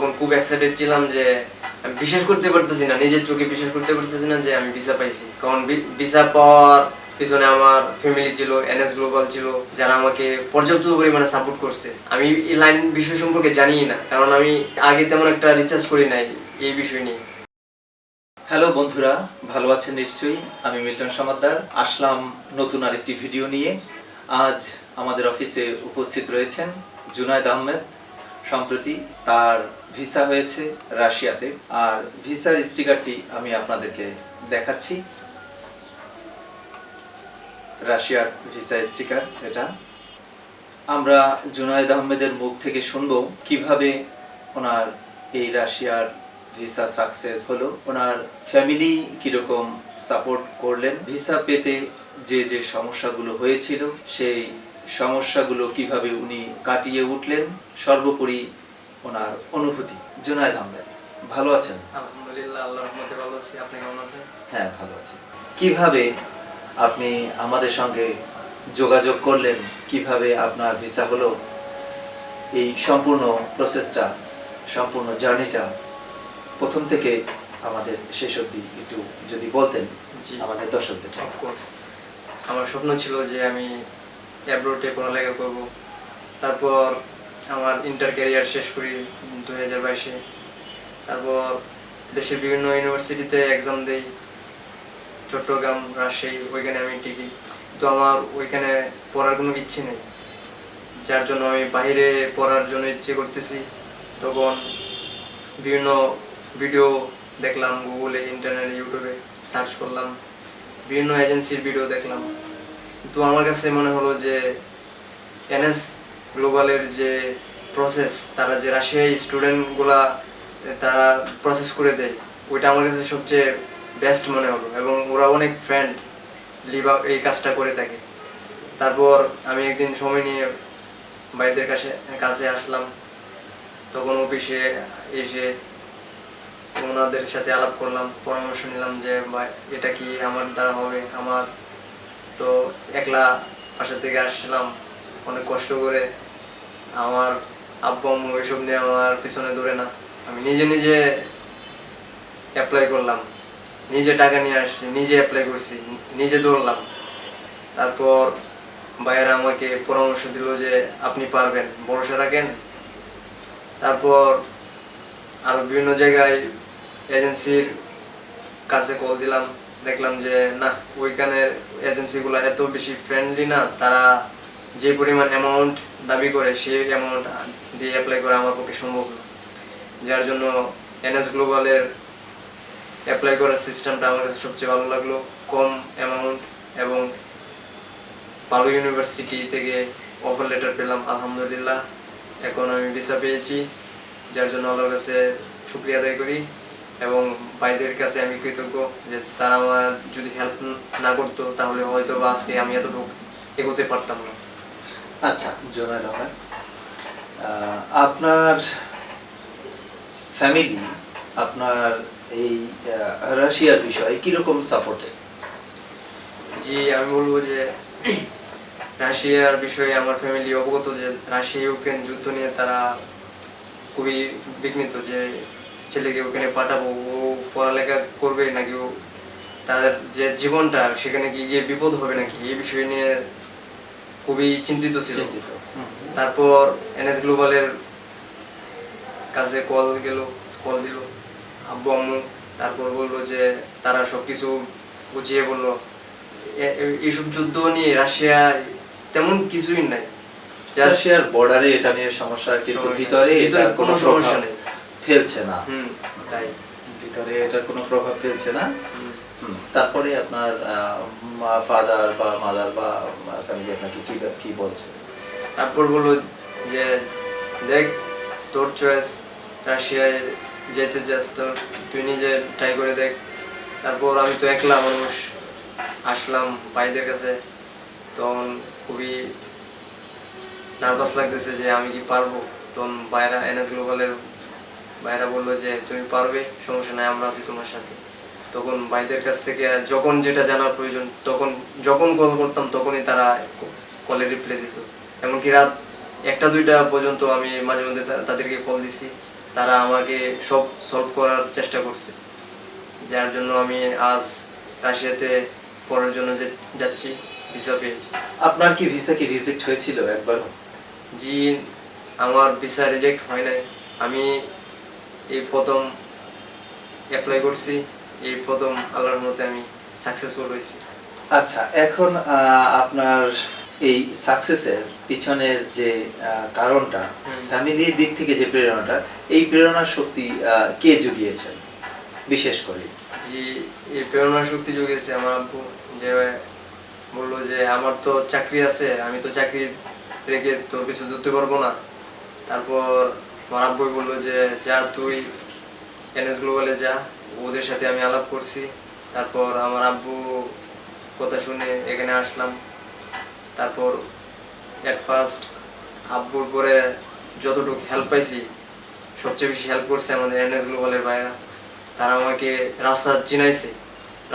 তখন খুব এক্সাইটেড ছিলাম যে আমি বিশ্বাস করতে পারতেছি না, নিজের চোখে বিশ্বাস করতে পারতেছি না যে আমি ভিসা পাইছি। কারণ ভিসা পাওয়ার পিছনে আমার ফ্যামিলি ছিল এনএস গ্লোবাল ছিল, যারা আমাকে পর্যাপ্ত পরিমাণে সাপোর্ট করছে। আমি এই লাইন বিষয় সম্পর্কে জানিই না, কারণ আমি আগে তেমন একটা রিসার্চ করি নাই এই বিষয় নিয়ে। হ্যালো বন্ধুরা, ভালো আছেন নিশ্চয়ই? আমি মিল্টন সমাদ্দার, আসলাম নতুন আরেকটি ভিডিও নিয়ে। আজ আমাদের অফিসে উপস্থিত রয়েছেন জুনায়দ আহমেদ, সম্প্রতি তার ভিসা হয়েছে রাশিয়াতে, আর ভিসার স্টিকারটি আমি আপনাদেরকে দেখাচ্ছি। রাশিয়ার ভিসা স্টিকার এটা। আমরা জুনায়দ আহমেদের মুখ থেকে শুনব কীভাবে ওনার এই রাশিয়ার ভিসা সাকসেস হলো, ওনার ফ্যামিলি কীরকম সাপোর্ট করলেন, ভিসা পেতে যে যে সমস্যাগুলো হয়েছিল, সেই সমস্যাগুলো কীভাবে উনি কাটিয়ে উঠলেন, সর্বোপরি ওনার অনুভূতি জুনায়দ আহমেদ। ভালো আছেন? আলহামদুলিল্লাহ আল্লাহ রহমতে ভালো আছি। আপনি কেমন আছেন? হ্যাঁ ভালো আছি। কীভাবে আপনি আমাদের সঙ্গে যোগাযোগ করলেন? কীভাবে আপনার ভিসা হলো? এই সম্পূর্ণ প্রসেসটা সম্পূর্ণ জার্নিটা প্রথম থেকে আমাদের শেষ অবধি একটু যদি বলতেন। আমাদের দর্শকদের অফকোর্স আমার স্বপ্ন ছিল যে আমি অ্যাব্রোডে পড়ালেখা করব। তারপর আমার ইন্টার ক্যারিয়ার শেষ করি দু হাজার বাইশে। তারপর দেশের বিভিন্ন ইউনিভার্সিটিতে এক্সাম দেই। চট্টগ্রাম, রাজশাহী, ওইখানে আমি টিকি তো আমার ওইখানে পড়ার কোনো ইচ্ছে নেই। যার জন্য আমি বাইরে পড়ার জন্য ইচ্ছে করতেছি। তখন বিভিন্ন ভিডিও দেখলাম গুগলে ইন্টারনেটে ইউটিউবে সার্চ করলাম। বিভিন্ন এজেন্সির ভিডিও দেখলাম। তো আমার কাছে মনে হলো যে এনএস গ্লোবালের যে প্রসেস তারা যে রাশিয়ায় স্টুডেন্টগুলা তারা প্রসেস করে দেয়, ওইটা আমার কাছে সবচেয়ে বেস্ট মনে হলো এবং ওরা অনেক ফ্রেন্ড লিভা এই কাজটা করে থাকে। তারপর আমি একদিন সময় নিয়ে ভাইদের কাছে কাছে আসলাম। তখন অফিসে এসে ওনাদের সাথে আলাপ করলাম, পরামর্শ নিলাম যে এটা কি আমার দ্বারা হবে? আমার তো একলা বাসা থেকে আসলাম। অনেক কষ্ট করে আমার আব্বু আম্মু এসব নিয়ে আমার পিছনে দৌড়ে না। আমি নিজে নিজে অ্যাপ্লাই করলাম। নিজে টাকা নিয়ে আসছি, নিজে অ্যাপ্লাই করছি, নিজে দৌড়লাম। তারপর ভাইয়েরা আমাকে পরামর্শ দিল যে আপনি পারবেন, ভরসা রাখেন। তারপর আরও বিভিন্ন জায়গায় এজেন্সির কাছে কল দিলাম। দেখলাম যে, না, ওইখানের এজেন্সিগুলো এত বেশি ফ্রেন্ডলি না, তারা যে পরিমাণ অ্যামাউন্ট দাবি করে সেই অ্যামাউন্ট দিয়ে অ্যাপ্লাই করা আমার পক্ষে সম্ভব না। যার জন্য এনএস গ্লোবালের অ্যাপ্লাই করার সিস্টেমটা আমার কাছে সবচেয়ে ভালো লাগল। কম অ্যামাউন্ট এবং ভালো ইউনিভার্সিটি থেকে অফার লেটার পেলাম, আলহামদুলিল্লাহ। এখন আমি ভিসা পেয়েছি, যার জন্য আল্লাহর কাছে শুক্রিয়া আদায় করি এবং ভাইদের কাছে আমি কৃতজ্ঞ যে তারা আমার যদি হেল্প না করতো, তাহলে হয়তো বা আজকে আমি এতটুকু এগোতে পারতাম না। আচ্ছা জুনায়দ আহমেদ। আহ, আপনার ফ্যামিলি আপনার এই রাশিয়ার বিষয়ে সাপোর্টে জি আমি বলব যে রাশিয়ার বিষয়ে আমার ফ্যামিলি অবগত যে রাশিয়া ইউক্রেন যুদ্ধ নিয়ে তারা খুবই বিঘ্নিত যে ছেলেকে ওখানে পাঠাবো ও পড়ালেখা করবে নাকি ও তাদের যে জীবনটা সেখানে কি গিয়ে বিপদ হবে নাকি? এই বিষয় নিয়ে খুবই চিন্তিত ছিল। তারপর এনএস গ্লোবালের কাছে কল গেল কল দিল আব্বু আম্মু তারপর বলল যে তারা সবকিছু বুঝিয়ে বলল এইসব যুদ্ধ নিয়ে রাশিয়া তেমন কিছুই নাই। রাশিয়ার বর্ডারে এটা নিয়ে সমস্যা কিন্তু ভিতরে এটা কোনো সমস্যা নেই। ফেলছে না। হুম তাই। ভিতরে এটার কোনো প্রভাব ফেলছে না। তারপরে আপনার ফাদার বা মাদার বা ফ্যামিলি আপনাকে কি কি বলছে? তারপর বলল যে, দেখ, তোর চয়েস রাশিয়ায় যেতে চাস তো, তুই নিজে ট্রাই করে দেখ। তারপর আমি তো একলা মানুষ, আসলাম ভাইদের কাছে। তখন খুবই নার্ভাস লাগতেছে যে, আমি কি পারব? তখন বাইরা এনএস গ্লোবালের ভাইরা বলল যে, তুমি পারবে, সমস্যা নাই, আমরা আছি তোমার সাথে। তখন ভাইদের কাছ থেকে যখন যেটা জানার প্রয়োজন তখন যখন কল করতাম তখনই তারা কলে রিপ্লাই দিত। এমনকি রাত একটা দুইটা পর্যন্ত আমি মাঝে মধ্যে তাদেরকে কল দিছি। তারা আমাকে সব সলভ করার চেষ্টা করছে। যার জন্য আমি আজ রাশিয়াতে পড়ার জন্য যে যাচ্ছি ভিসা পেয়েছি। আপনার কি ভিসা কি রিজেক্ট হয়েছিল একবারও জি আমার ভিসা রিজেক্ট হয় নাই। আমি এই প্রথম অ্যাপ্লাই করছি। এই প্রথম আল্লাহর মতে আমি সাকসেসফুল হয়েছি। আচ্ছা এখন আপনার এই সাকসেসের পিছনের যে কারণটা ফ্যামিলির দিক থেকে যে প্রেরণাটা এই প্রেরণার শক্তি কে জুগিয়েছেন? বিশেষ করে। জি এই প্রেরণা শক্তি জুগিয়েছে আমার আব্বু যে বলল যে আমার তো চাকরি আছে আমি তো চাকরি রেখে তোর কিছু ধরতে পারব না। তারপর আমার আব্বুই বলল যে যা তুই এনএস গ্লোবালে যা। ওদের সাথে আমি আলাপ করছি। তারপর আমার আব্বু কথা শুনে এখানে আসলাম। তারপর অ্যাট ফার্স্ট আব্বুর পরে যতটুকু হেল্প পাইছি, সবচেয়ে বেশি হেল্প করছে আমাদের এন এনএস গ্লোবালের ভাইরা তারা আমাকে রাস্তা চিনাইছে,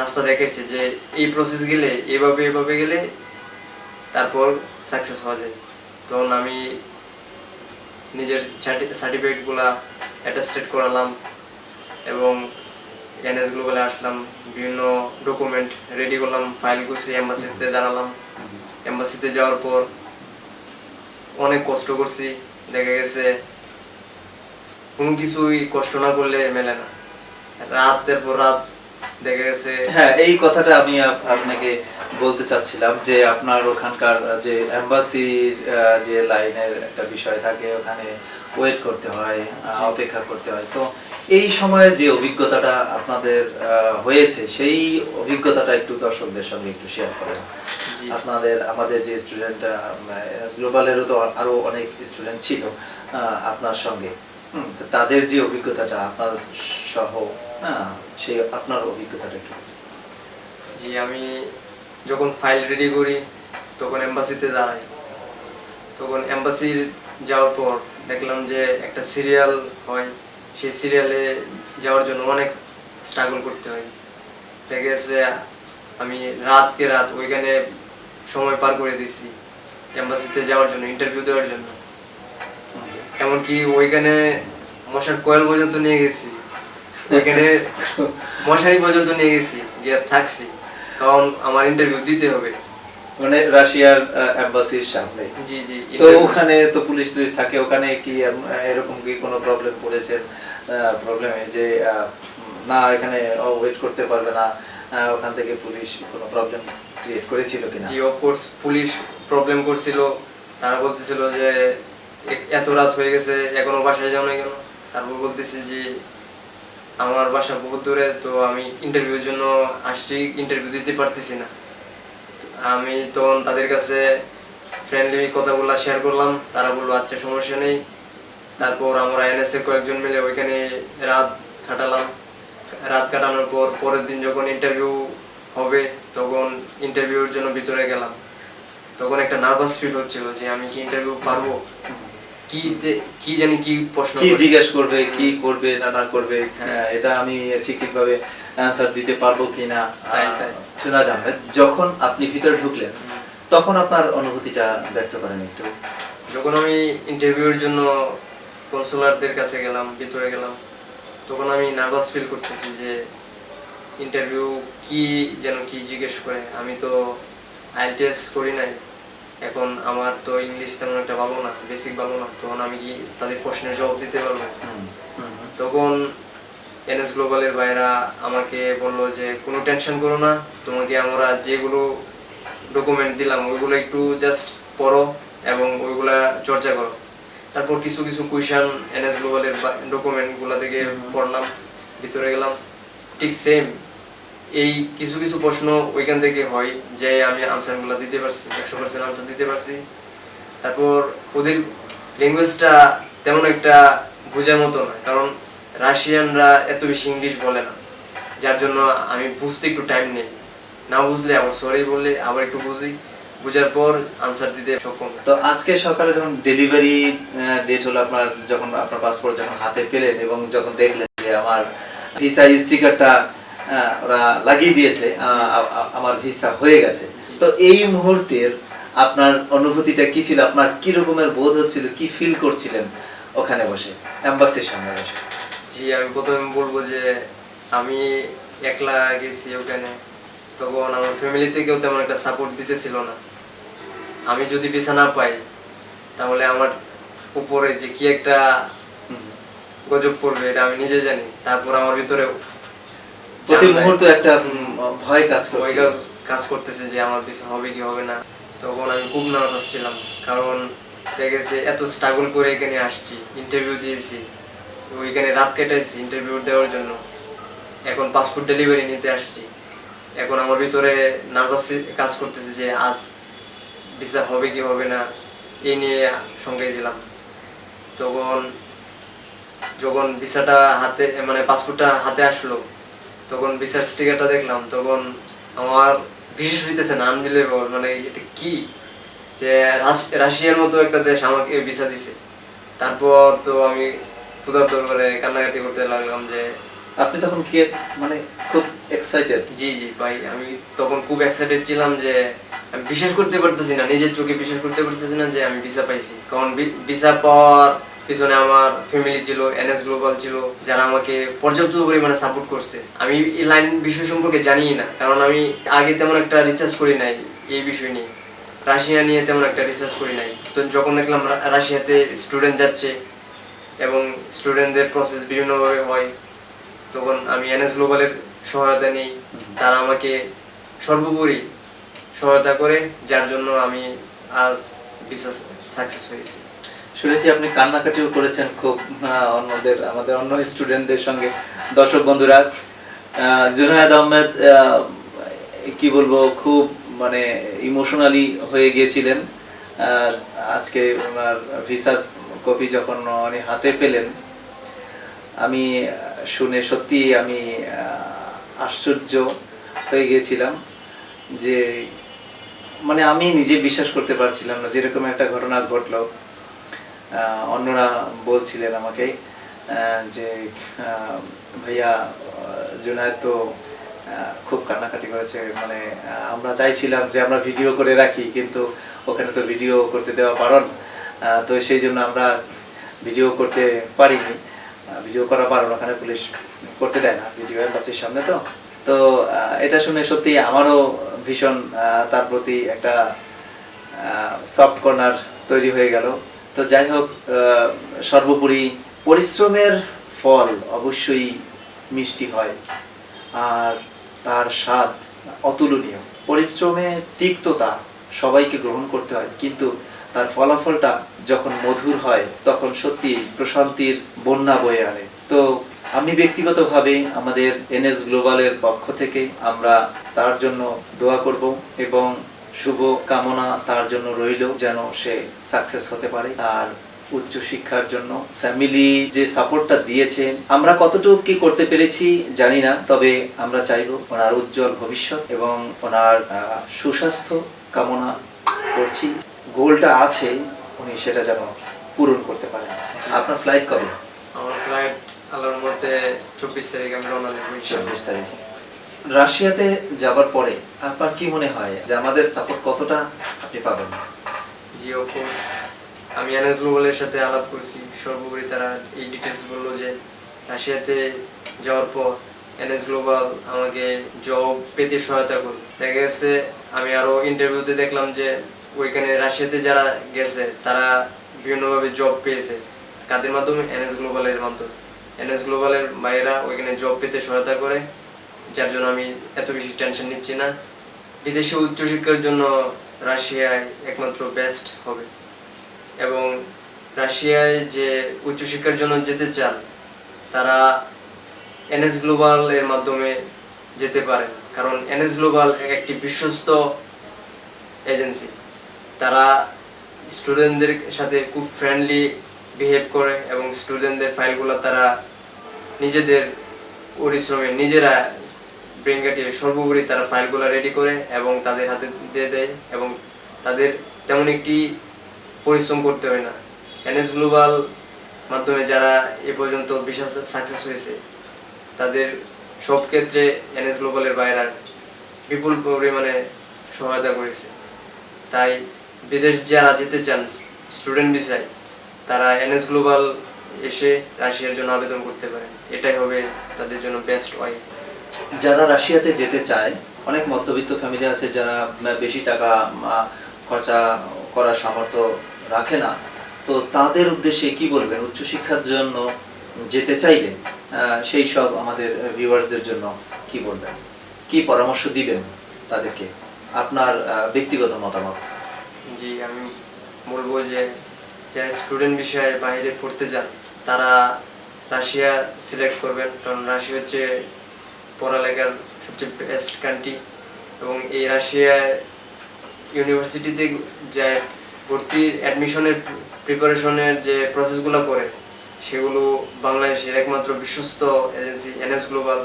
রাস্তা দেখাইছে যে এই প্রসেস গেলে, এভাবে এভাবে গেলে তারপর সাকসেস হওয়া যায়। তখন আমি নিজের সার্টিফিকেটগুলা অ্যাটাস্টেড করালাম এবং এনএস গ্লোবালে আসলাম বিভিন্ন ডকুমেন্ট রেডি করলাম ফাইল করছি এম্বাসিতে দাঁড়ালাম। এম্বাসিতে যাওয়ার পর অনেক কষ্ট করছি দেখা গেছে কোনো কিছুই কষ্ট না করলে মেলে না। রাতের পর রাত দেখা গেছে হ্যাঁ এই কথাটা আমি আপনাকে বলতে চাচ্ছিলাম যে আপনার ওখানকার যে এম্বাসির যে লাইনের একটা বিষয় থাকে ওখানে ওয়েট করতে হয় অপেক্ষা করতে হয়। তো এই সময়ের যে অভিজ্ঞতাটা আপনাদের হয়েছে সেই অভিজ্ঞতাটা একটু দর্শকদের সঙ্গে একটু শেয়ার করেন। আপনাদের আমাদের যে স্টুডেন্ট গ্লোবালেরও তো আরও অনেক স্টুডেন্ট ছিল আপনার সঙ্গে। তাদের যে অভিজ্ঞতাটা আপনার সহ হ্যাঁ সেই আপনার অভিজ্ঞতাটা একটু জি আমি যখন ফাইল রেডি করি তখন এম্বাসিতে দাঁড়াই তখন এম্বাসির যাওয়ার পর দেখলাম যে একটা সিরিয়াল হয় সেই সিরিয়ালে যাওয়ার জন্য অনেক স্ট্রাগল করতে হয়। দেখা গেছে আমি রাতকে রাত ওইখানে সময় পার করে দিছি এম্বাসিতে যাওয়ার জন্য ইন্টারভিউ দেওয়ার জন্য। এমনকি ওইখানে মশার কয়েল পর্যন্ত নিয়ে গেছি। ওইখানে মশারি পর্যন্ত নিয়ে গেছি গিয়ে থাকছি। কারণ আমার ইন্টারভিউ দিতে হবে। মানে রাশিয়ার এম্বাসির সামনে। জি জি তো ওখানে তো পুলিশ টুলিশ থাকে ওখানে কি এরকম কি কোনো প্রবলেম পড়েছেন প্রবলেমে যে না এখানে ওয়েট করতে পারবে না ওখান থেকে পুলিশ কোনো প্রবলেম ক্রিয়েট করেছিল কিনা? জি অফকোর্স পুলিশ প্রবলেম করছিল। তারা বলতেছিল যে এত রাত হয়ে গেছে এখনও বাসায় যাও না কেন? তারপর বলতেছি যে আমার বাসা বহুত দূরে তো আমি ইন্টারভিউর জন্য আসছি ইন্টারভিউ দিতে পারতেছি না। আমি তখন তাদের কাছে ফ্রেন্ডলি কথাগুলো শেয়ার করলাম। তারা বলল আচ্ছা সমস্যা নেই। তারপর আমরা এর কয়েকজন মিলে ওইখানে রাত কাটালাম। রাত কাটানোর পর পরের দিন যখন ইন্টারভিউ হবে তখন ইন্টারভিউর জন্য ভিতরে গেলাম। তখন একটা নার্ভাস ফিল হচ্ছিল যে আমি কি ইন্টারভিউ পারব? কি কি জানি কি প্রশ্ন কি। জিজ্ঞেস করবে কি করবে না না করবে? হ্যাঁ। হ্যাঁ, এটা আমি ঠিক ঠিক ভাবে অ্যান্সার দিতে পারব কিনা তাই, তাই। শোনাদ আহমেদ যখন আপনি ভিতরে ঢুকলেন তখন আপনার অনুভূতিটা ব্যক্ত করেন একটু যখন আমি ইন্টারভিউর জন্য কনসুলারদের কাছে গেলাম ভিতরে গেলাম তখন আমি নার্ভাস ফিল করতেছি যে ইন্টারভিউ কি যেন কি জিজ্ঞেস করে আমি তো আইএলটিএস করি নাই এখন আমার তো ইংলিশ তেমন একটা ভালো না বেসিক ভালো না তখন আমি কি তাদের প্রশ্নের জবাব দিতে পারব হুম, হুম, হুম। তখন এনএস গ্লোবালের ভাইরা আমাকে বলল যে কোনো টেনশন করো না তোমাকে আমরা যেগুলো ডকুমেন্ট দিলাম ওইগুলো একটু জাস্ট পড়ো এবং ওইগুলা চর্চা করো। তারপর কিছু কিছু কুইশন এনএস গ্লোবালের ডকুমেন্টগুলো থেকে পড়লাম ভিতরে গেলাম। ঠিক সেম এই কিছু কিছু প্রশ্ন ওইখান থেকে হয় যে আমি আনসারগুলো দিতে পারছি একশো পার্সেন্ট আনসার দিতে পারছি। তারপর ওদের ল্যাঙ্গুয়েজটা তেমন একটা বোঝার মতো না কারণ রাশিয়ানরা এত বেশি ইংলিশ বলে না যার জন্য আমি বুঝতে একটু টাইম নেই। না বুঝলে আবার সরি বললে আবার একটু বুঝি। বুঝার পর আনসার দিতে সক্ষম। তো আজকে সকালে যখন ডেলিভারি ডেট হলো আপনার যখন আপনার পাসপোর্ট যখন হাতে পেলেন এবং যখন দেখলেন যে আমার ভিসা স্টিকারটা ওরা লাগিয়ে দিয়েছে আমার ভিসা হয়ে গেছে। তো এই মুহূর্তের আপনার অনুভূতিটা কি ছিল? আপনার কি রকমের বোধ হচ্ছিল? কি ফিল করছিলেন ওখানে বসে অ্যাম্বাসির সামনে বসে? জি আমি প্রথমে বলব যে আমি একলা গেছি ওখানে তখন আমার ফ্যামিলি থেকেও তেমন একটা সাপোর্ট দিতেছিল না। আমি যদি ভিসা না পাই তাহলে আমার উপরে যে কি একটা গজব পড়বে এটা আমি নিজে জানি। তারপর আমার ভিতরে প্রতি মুহূর্ত একটা ভয় কাজ করছে। কাজ- কাজ করতেছে যে আমার ভিসা হবে কি হবে না। তখন আমি খুব নার্ভাস ছিলাম কারণ দেখেছে এত স্ট্রাগল করে এখানে আসছি ইন্টারভিউ দিয়েছি। ওইখানে রাত কেটেছি ইন্টারভিউ দেওয়ার জন্য। এখন পাসপোর্ট ডেলিভারি নিতে আসছি। এখন আমার ভিতরে নার্ভাস কাজ করতেছে যে আজ ভিসা হবে কি হবে না এই নিয়ে সঙ্গে ছিলাম। তখন যখন ভিসাটা হাতে মানে পাসপোর্টটা হাতে আসলো, তখন ভিসার স্টিকারটা দেখলাম। তখন আমার বিশেষ হইতেছে না আনবিলেবল মানে এটা কি? যে রাশ- রাশিয়ার মতো একটা দেশ আমাকে ভিসা দিছে। তারপর তো আমি দরবারে কান্নাকাটি করতে লাগলাম যে আপনি তখন কি? মানে খুব এক্সাইটেড জি জি ভাই আমি তখন খুব এক্সাইটেড ছিলাম যে আমি বিশ্বাস করতে পারতেছি না নিজের চোখে বিশ্বাস করতে পারতেছি না যে আমি ভিসা পাইছি। কারণ ভিসা পাওয়ার পিছনে আমার ফ্যামিলি ছিল এনএস গ্লোবাল ছিল যারা আমাকে পর্যাপ্ত পরিমাণে সাপোর্ট করছে। আমি এই লাইন বিষয় সম্পর্কে জানিই না কারণ আমি আগে তেমন একটা রিসার্চ করি নাই এই বিষয় নিয়ে। রাশিয়া নিয়ে তেমন একটা রিসার্চ করি নাই। তো যখন দেখলাম রাশিয়াতে স্টুডেন্ট যাচ্ছে এবং স্টুডেন্টদের প্রসেস বিভিন্নভাবে হয়। তখন আমি এনএস গ্লোবালের সহায়তা নিই। তারা আমাকে সর্বোপরি সহায়তা করে, যার জন্য আমি আজ বিশ্বাস সাকসেস হয়েছি। শুনেছি আপনি কান্নাকাটিও করেছেন খুব অন্যদের, আমাদের অন্য স্টুডেন্টদের সঙ্গে। দর্শক বন্ধুরা জুনায়েদ আহমেদ কি বলব, খুব মানে ইমোশনালি হয়ে গিয়েছিলেন। আজকে ভিসা কপি যখন উনি হাতে পেলেন, আমি শুনে সত্যি আমি আশ্চর্য হয়ে গিয়েছিলাম যে মানে আমি নিজে বিশ্বাস করতে পারছিলাম না যেরকম একটা ঘটনা ঘটলো। অন্যরা বলছিলেন আমাকে যে ভাইয়া জুনায়েদ তো খুব কান্নাকাটি করেছে। মানে আমরা চাইছিলাম যে আমরা ভিডিও করে রাখি, কিন্তু ওখানে তো ভিডিও করতে দেওয়া বারণ। তো সেই জন্য আমরা ভিডিও করতে পারিনি। ভিডিও করা বারণ ওখানে পুলিশ করতে দেয় না, ভিডিও এম্বাসির সামনে তো। তো এটা শুনে সত্যি আমারও ভীষণ তার প্রতি একটা সফট কর্নার তৈরি হয়ে গেল। তো যাই হোক সর্বোপরি পরিশ্রমের ফল অবশ্যই মিষ্টি হয়। আর তার স্বাদ অতুলনীয়। পরিশ্রমে তিক্ততা সবাইকে গ্রহণ করতে হয়। কিন্তু তার ফলাফলটা যখন মধুর হয়, তখন সত্যি প্রশান্তির বন্যা বয়ে আনে। তো আমি ব্যক্তিগতভাবে আমাদের এনএস গ্লোবালের পক্ষ থেকে আমরা তার জন্য দোয়া করব এবং শুভ কামনা তার জন্য রইল যেন সে সাকসেস হতে পারে আর উচ্চ শিক্ষার জন্য। ফ্যামিলি যে সাপোর্টটা দিয়েছে, আমরা কতটুকু কি করতে পেরেছি জানি না, তবে আমরা চাইব ওনার উজ্জ্বল ভবিষ্যৎ এবং ওনার সুস্বাস্থ্য কামনা করছি। গোলটা আছে উনি সেটা যেন পূরণ করতে পারেন। আপনার ফ্লাইট কবে? আমার ফ্লাইট আল্লাহর মতে চব্বিশ তারিখ আমি রওনা দেবো। চব্বিশ তারিখ। রাশিয়াতে যাবার পরে আপনার কি মনে হয় যে আমাদের সাপোর্ট কতটা আপনি পাবেন? জি অফকোর্স আমি এনএস গ্লোবালের সাথে আলাপ করছি। সর্বোপরি তারা এই ডিটেলস বলল যে রাশিয়াতে যাওয়ার পর এনএস গ্লোবাল আমাকে জব পেতে সহায়তা করবে। দেখা গেছে আমি আরও ইন্টারভিউতে দেখলাম যে ওইখানে রাশিয়াতে যারা গেছে, তারা বিভিন্নভাবে জব পেয়েছে। কাদের মাধ্যমে? এনএস গ্লোবালের মাধ্যমে। এনএস গ্লোবালের মায়েরা ওইখানে জব পেতে সহায়তা করে, যার জন্য আমি এত বেশি টেনশন নিচ্ছি না। বিদেশে উচ্চশিক্ষার জন্য রাশিয়ায় একমাত্র বেস্ট হবে। এবং রাশিয়ায় যে উচ্চশিক্ষার জন্য যেতে চান, তারা এনএস গ্লোবাল এর মাধ্যমে যেতে পারেন কারণ এনএস গ্লোবাল একটি বিশ্বস্ত এজেন্সি তারা স্টুডেন্টদের সাথে খুব ফ্রেন্ডলি বিহেভ করে এবং স্টুডেন্টদের ফাইলগুলো তারা নিজেদের পরিশ্রমে নিজেরা ব্রেন কাটিয়ে সর্বোপরি তারা ফাইলগুলো রেডি করে এবং তাদের হাতে দিয়ে দেয় এবং তাদের তেমন একটি পরিশ্রম করতে হয় না। এনএস গ্লোবাল মাধ্যমে যারা এ পর্যন্ত বিশাল সাকসেস হয়েছে, তাদের সব ক্ষেত্রে এনএস গ্লোবালের বাইরা বিপুল পরিমাণে সহায়তা করেছে। তাই বিদেশ যারা যেতে চান স্টুডেন্ট বিষয় তারা এনএস গ্লোবাল এসে রাশিয়ার জন্য আবেদন করতে পারেন। এটাই হবে তাদের জন্য বেস্ট ওয়াই যারা রাশিয়াতে যেতে চায়, অনেক মধ্যবিত্ত ফ্যামিলি আছে যারা বেশি টাকা খরচা করার সামর্থ্য রাখে না। তো তাদের উদ্দেশ্যে কি বলবেন? উচ্চশিক্ষার জন্য যেতে চাইলে সেই সব আমাদের ভিউয়ার্সদের জন্য কি বলবেন? কি পরামর্শ দিবেন তাদেরকে? আপনার ব্যক্তিগত মতামত। জি আমি বলব যে যারা স্টুডেন্ট বিষয়ে বাইরে পড়তে যান, তারা রাশিয়া সিলেক্ট করবেন। কারণ রাশিয়া হচ্ছে পড়ালেখার সবচেয়ে বেস্ট কান্ট্রি এবং এই রাশিয়ায় ইউনিভার্সিটিতে যে ভর্তির অ্যাডমিশনের প্রিপারেশনের যে প্রসেসগুলো করে, সেগুলো বাংলাদেশের একমাত্র বিশ্বস্ত এজেন্সি এনএস গ্লোবাল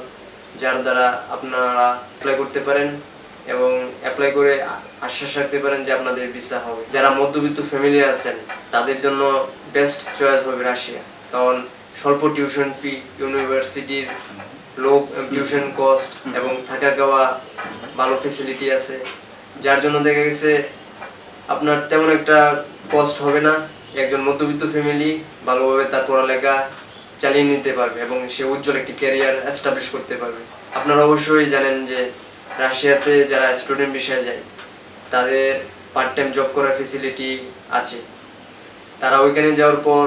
যার দ্বারা আপনারা অ্যাপ্লাই করতে পারেন। এবং অ্যাপ্লাই করে আশ্বাস রাখতে পারেন যে আপনাদের ভিসা হবে। যারা মধ্যবিত্ত ফ্যামিলি আছেন, তাদের জন্য বেস্ট চয়েস হবে রাশিয়া। কারণ স্বল্প টিউশন ফি ইউনিভার্সিটির লো টিউশন কস্ট এবং থাকা খাওয়া ভালো ফেসিলিটি আছে। যার জন্য দেখা গেছে আপনার তেমন একটা কষ্ট হবে না। একজন মধ্যবিত্ত ফ্যামিলি ভালোভাবে তার পড়ালেখা চালিয়ে নিতে পারবে এবং সে উজ্জ্বল একটি ক্যারিয়ার এস্টাবলিশ করতে পারবে। আপনারা অবশ্যই জানেন যে রাশিয়াতে যারা স্টুডেন্ট বিষয়ে যায় তাদের পার্ট টাইম জব করার ফেসিলিটি আছে। তারা ওইখানে যাওয়ার পর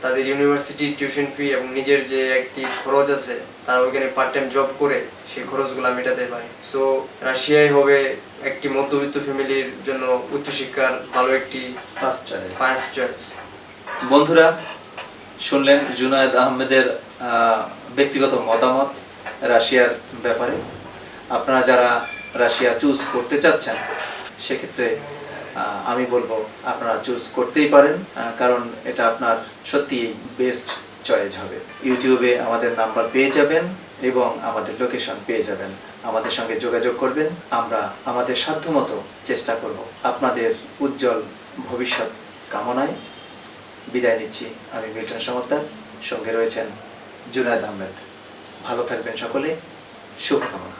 তাদের ইউনিভার্সিটি টিউশন ফি এবং নিজের যে একটি খরচ আছে তারা ওইখানে পার্ট টাইম জব করে সেই খরচগুলো মেটাতে পারে। সো রাশিয়ায় হবে একটি মধ্যবিত্ত ফ্যামিলির জন্য উচ্চশিক্ষার ভালো একটি ফার্স্ট চয়েস বন্ধুরা শুনলেন জুনায়েদ আহমেদের আহ, ব্যক্তিগত মতামত রাশিয়ার ব্যাপারে। আপনারা যারা রাশিয়া চুজ করতে চাচ্ছেন, সেক্ষেত্রে আমি বলব আপনারা চুজ করতেই পারেন কারণ এটা আপনার সত্যিই বেস্ট চয়েস হবে। ইউটিউবে আমাদের নাম্বার পেয়ে যাবেন এবং আমাদের লোকেশন পেয়ে যাবেন। আমাদের সঙ্গে যোগাযোগ করবেন। আমরা আমাদের সাধ্যমতো চেষ্টা করব আপনাদের উজ্জ্বল ভবিষ্যৎ কামনায়। বিদায় নিচ্ছি। আমি মিল্টন সমর্তার সঙ্গে রয়েছেন জুনায়দ আহমেদ। ভালো থাকবেন সকলে। শুভকামনা।